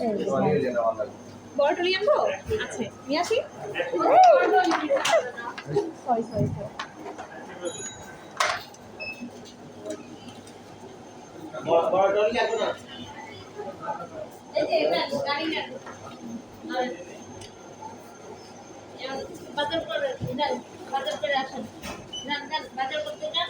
এই যে আনব? আছে। নিয়ে আসি? বাজার করে বাজার করে আসেন বাজার করতে যান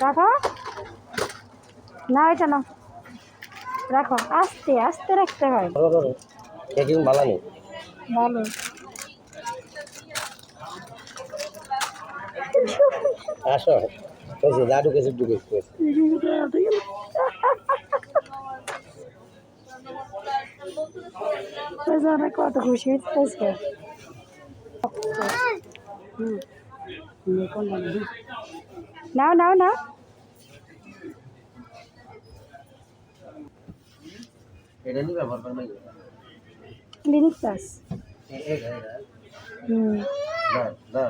রাখো। না এটা না। রাখো। আস্তে আস্তে রাখতে হয়। প্যাকিং ভালো। নেই ভালো। আসো। বলছি যা ঢুকেছি। বেচারা কত খুশি হুম দেখুন নাও নাও নাও। এটা নিয়ে ব্যবহার করবে ক্লিনিক প্লাস হুম। না না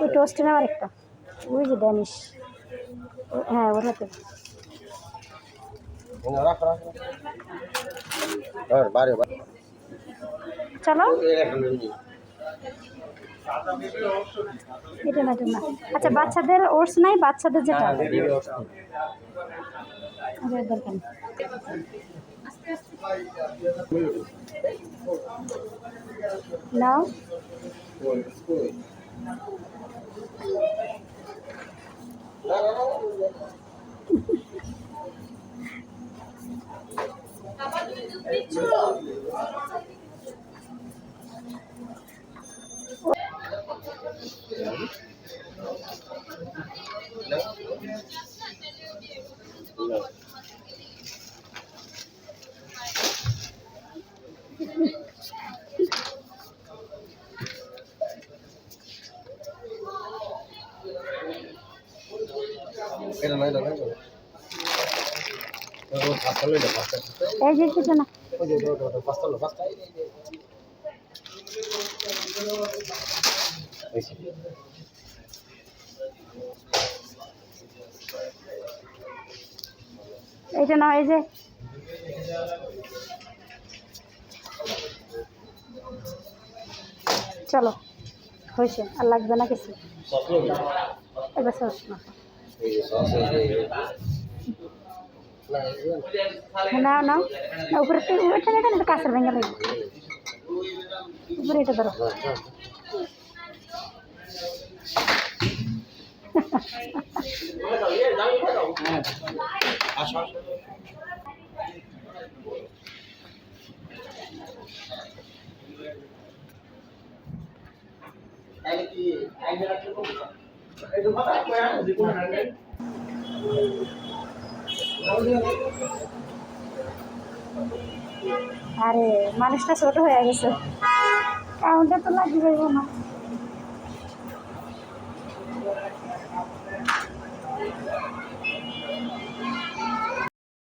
ওই টোস্টে নেওয়ার একটা ওই যে ড্যানিশ হ্যাঁ ওটাতে। চলো। এটা না এটা না। আচ্ছা বাচ্চাদের ওটস নাই, বাচ্চাদের যেটা আচ্ছা দরকার নাও। এটা যে কিছু না এই যে। নাও এই যে। চলো হয়েছে আর লাগবে না কিছু। এবার সস না নাও নাও উপরে একটু ওইটা এটা না কাঁচের ভেঙে লাগবে উপরে এটা ধরো। না। আসো আসো আরে মানুষটা ছোট হয়ে গেছে। কাউন্টার তো লাগবে না।